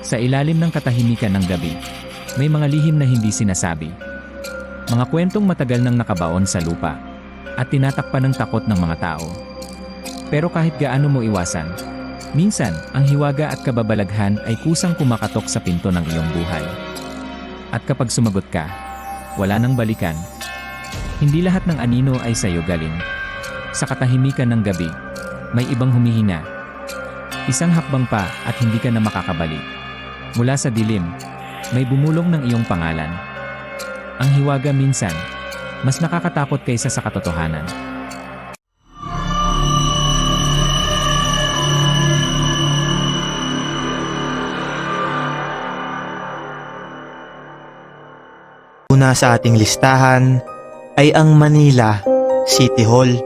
Sa ilalim ng katahimikan ng gabi, may mga lihim na hindi sinasabi. Mga kwentong matagal nang nakabaon sa lupa at tinatakpan ng takot ng mga tao. Pero kahit gaano mo iwasan, minsan ang hiwaga at kababalaghan ay kusang kumakatok sa pinto ng iyong buhay. At kapag sumagot ka, wala nang balikan. Hindi lahat ng anino ay sa'yo galing. Sa katahimikan ng gabi, may ibang humihina. Isang hakbang pa at hindi ka na makakabalik. Mula sa dilim, may bumulong ng iyong pangalan. Ang hiwaga minsan, mas nakakatakot kaysa sa katotohanan. Una sa ating listahan ay ang Manila City Hall.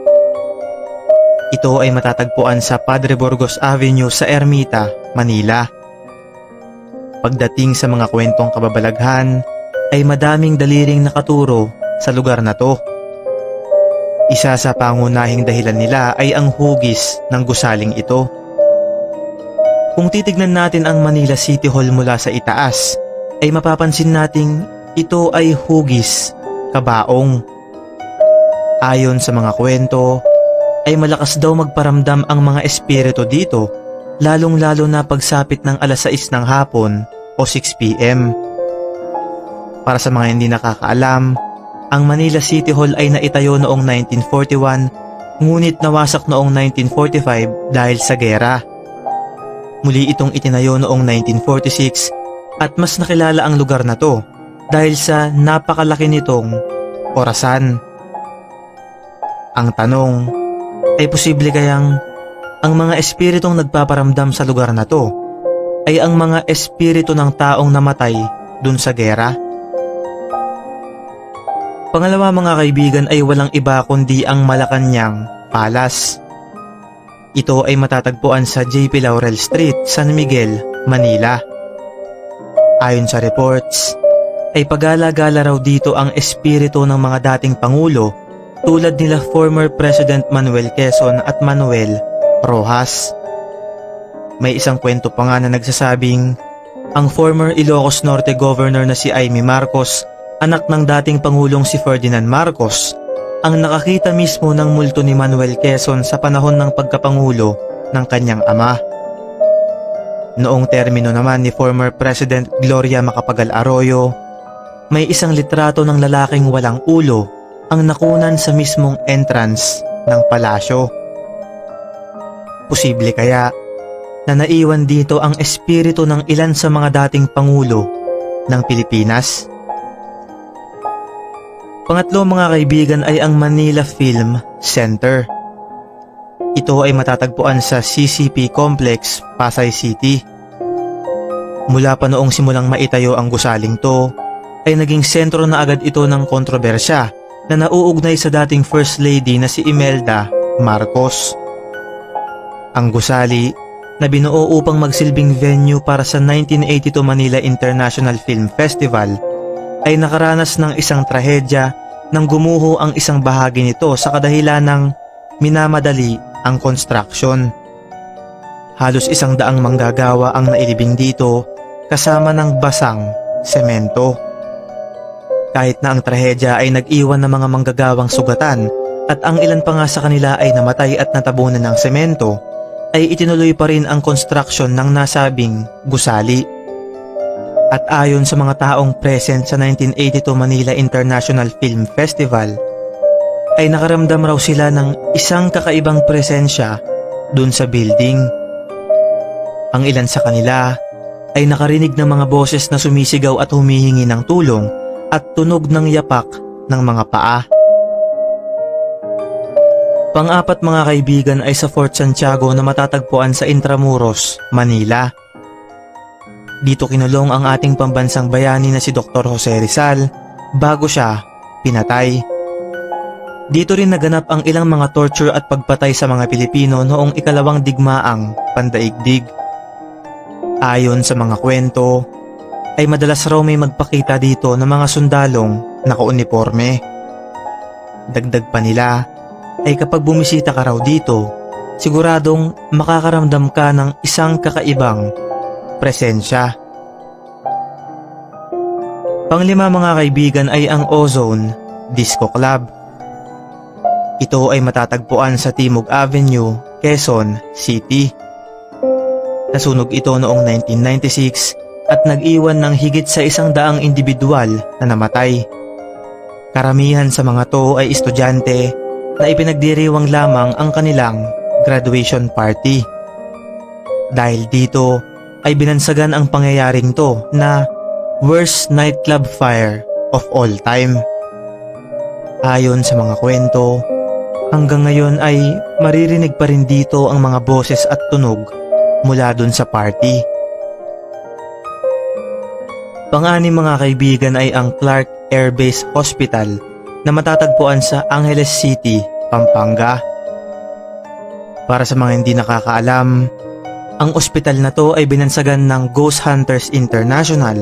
Ito ay matatagpuan sa Padre Burgos Avenue sa Ermita, Manila. Pagdating sa mga kwentong kababalaghan, ay madaming daliring nakaturo sa lugar na to. Isa sa pangunahing dahilan nila ay ang hugis ng gusaling ito. Kung titignan natin ang Manila City Hall mula sa itaas, ay mapapansin nating ito ay hugis, kabaong. Ayon sa mga kwento, ay malakas daw magparamdam ang mga espiritu dito, lalong-lalo na pagsapit ng alas 6 ng hapon o 6pm. Para sa mga hindi nakakaalam, ang Manila City Hall ay naitayo noong 1941 ngunit nawasak noong 1945 dahil sa gera. Muli itong itinayo noong 1946 at mas nakilala ang lugar na to dahil sa napakalaki nitong orasan. Ang tanong, ay posible kayang ang mga espiritong nagpaparamdam sa lugar na to ay ang mga espiritu ng taong namatay dun sa gera? Pangalawa mga kaibigan ay walang iba kundi ang Malacanang Palace. Ito ay matatagpuan sa JP Laurel Street, San Miguel, Manila. Ayon sa reports, ay pagala-gala raw dito ang espiritu ng mga dating pangulo tulad nila former President Manuel Quezon at Manuel Rojas. May isang kwento pa nga na nagsasabing ang former Ilocos Norte Governor na si Amy Marcos, anak ng dating Pangulong si Ferdinand Marcos, ang nakakita mismo ng multo ni Manuel Quezon sa panahon ng pagkapangulo ng kanyang ama. Noong termino naman ni former President Gloria Macapagal Arroyo, may isang litrato ng lalaking walang ulo ang nakunan sa mismong entrance ng palasyo. Posible kaya na naiwan dito ang espiritu ng ilan sa mga dating pangulo ng Pilipinas? Pangatlo mga kaibigan ay ang Manila Film Center. Ito ay matatagpuan sa CCP Complex, Pasay City. Mula pa noong simulang maitayo ang gusaling to, ay naging sentro na agad ito ng kontrobersya na nauugnay sa dating First Lady na si Imelda Marcos. Ang gusali na binuo upang magsilbing venue para sa 1982 Manila International Film Festival ay nakaranas ng isang trahedya nang gumuho ang isang bahagi nito sa kadahilan ng minamadali ang construction. Halos isang daang manggagawa ang nailibing dito kasama ng basang semento. Kahit na ang trahedya ay nag-iwan ng mga manggagawang sugatan at ang ilan pa nga sa kanila ay namatay at natabunan ng semento, ay itinuloy pa rin ang construction ng nasabing gusali. At ayon sa mga taong present sa 1982 Manila International Film Festival, ay nakaramdam raw sila ng isang kakaibang presensya dun sa building. Ang ilan sa kanila ay nakarinig ng mga boses na sumisigaw at humihingi ng tulong at tunog ng yapak ng mga paa. Pang-apat mga kaibigan ay sa Fort Santiago na matatagpuan sa Intramuros, Manila. Dito kinulong ang ating pambansang bayani na si Dr. Jose Rizal bago siya pinatay. Dito rin naganap ang ilang mga torture at pagpatay sa mga Pilipino noong ikalawang digmaang pandaigdig. Ayon sa mga kwento, ay madalas raw may magpakita dito ng mga sundalong nakauniforme. Dagdag pa nila ay kapag bumisita ka raw dito, siguradong makakaramdam ka ng isang kakaibang presensya. Panglima mga kaibigan ay ang Ozone Disco Club. Ito ay matatagpuan sa Timog Avenue, Quezon City. Nasunog ito noong 1996 at nag-iwan ng higit sa isang daang individual na namatay. Karamihan sa mga to ay estudyante na ipinagdiriwang lamang ang kanilang graduation party. Dahil dito ay binansagan ang pangyayaring to na worst nightclub fire of all time. Ayon sa mga kwento, hanggang ngayon ay maririnig pa rin dito ang mga boses at tunog mula dun sa party. Pang-anim mga kaibigan ay ang Clark Air Base Hospital na matatagpuan sa Angeles City, Pampanga. Para sa mga hindi nakakaalam, ang ospital na to ay binansagan ng Ghost Hunters International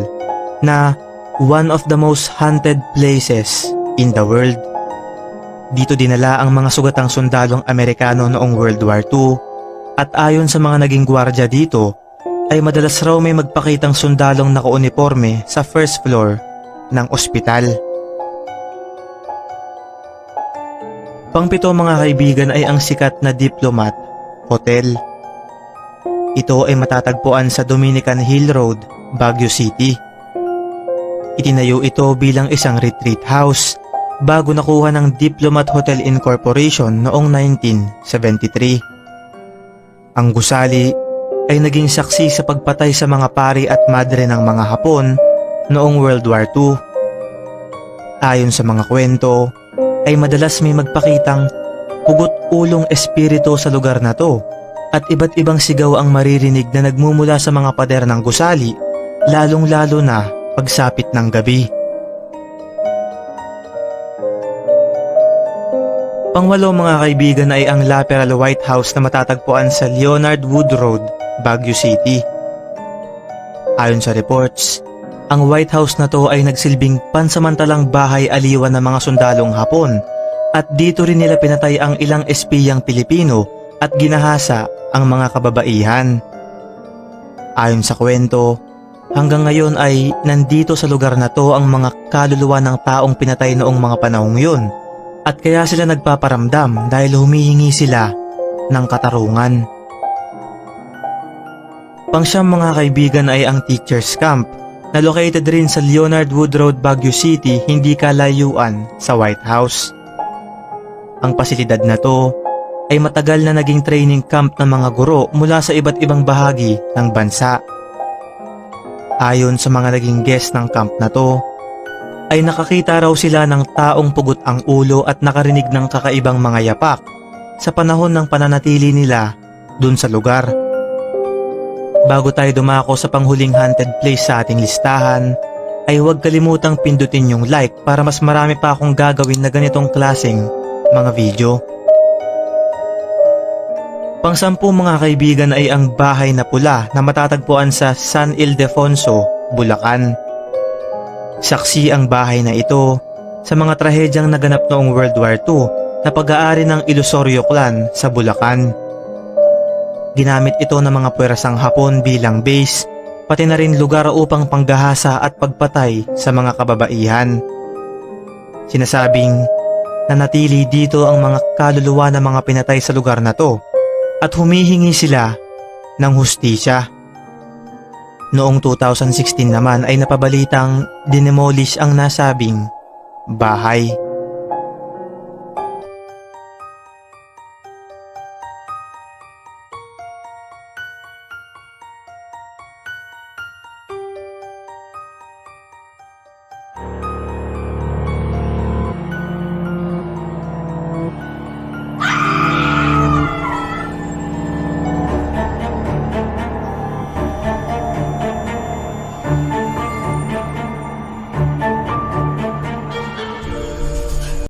na one of the most haunted places in the world. Dito dinala ang mga sugatang sundalong Amerikano noong World War II at ayon sa mga naging gwardya dito ay madalas raw may magpakitang sundalong nakauniforme sa first floor ng ospital. Pangpito mga kaibigan ay ang sikat na Diplomat Hotel. Ito ay matatagpuan sa Dominican Hill Road, Baguio City. Itinayo ito bilang isang retreat house bago nakuha ng Diplomat Hotel Incorporation noong 1973. Ang gusali ay naging saksi sa pagpatay sa mga pari at madre ng mga Hapon noong World War II. Ayon sa mga kwento, ay madalas may magpakitang pugot-ulong espiritu sa lugar na to at iba't ibang sigaw ang maririnig na nagmumula sa mga pader ng gusali, lalong-lalo na pagsapit ng gabi. Pangwalo mga kaibigan ay ang Laperal White House na matatagpuan sa Leonard Wood Road, Baguio City. Ayon sa reports, ang White House na to ay nagsilbing pansamantalang bahay aliwan ng mga sundalong Hapon at dito rin nila pinatay ang ilang espiyang Pilipino at ginahasa ang mga kababaihan. Ayon sa kwento, hanggang ngayon ay nandito sa lugar na to ang mga kaluluwa ng taong pinatay noong mga panahong yun at kaya sila nagpaparamdam dahil humihingi sila ng katarungan. Pangsyam mga kaibigan ay ang Teacher's Camp na located rin sa Leonard Wood Road, Baguio City, hindi kalayuan sa White House. Ang pasilidad na to ay matagal na naging training camp ng mga guro mula sa iba't ibang bahagi ng bansa. Ayon sa mga naging guest ng camp na to, ay nakakita raw sila ng taong pugot ang ulo at nakarinig ng kakaibang mga yapak sa panahon ng pananatili nila dun sa lugar. Bago tayo dumako sa panghuling haunted place sa ating listahan, ay huwag kalimutang pindutin yung like para mas marami pa akong gagawin na ganitong klaseng mga video. Pangsampu mga kaibigan ay ang bahay na pula na matatagpuan sa San Ildefonso, Bulacan. Saksi ang bahay na ito sa mga trahedyang naganap noong World War II na pag-aari ng Ilusorio clan sa Bulacan. Ginamit ito ng mga puwersang Hapon bilang base, pati na rin lugar upang panggahasa at pagpatay sa mga kababaihan. Sinasabing nanatili dito ang mga kaluluwa ng mga pinatay sa lugar na to at humihingi sila ng hustisya. Noong 2016 naman ay napabalitang dinemolish ang nasabing bahay.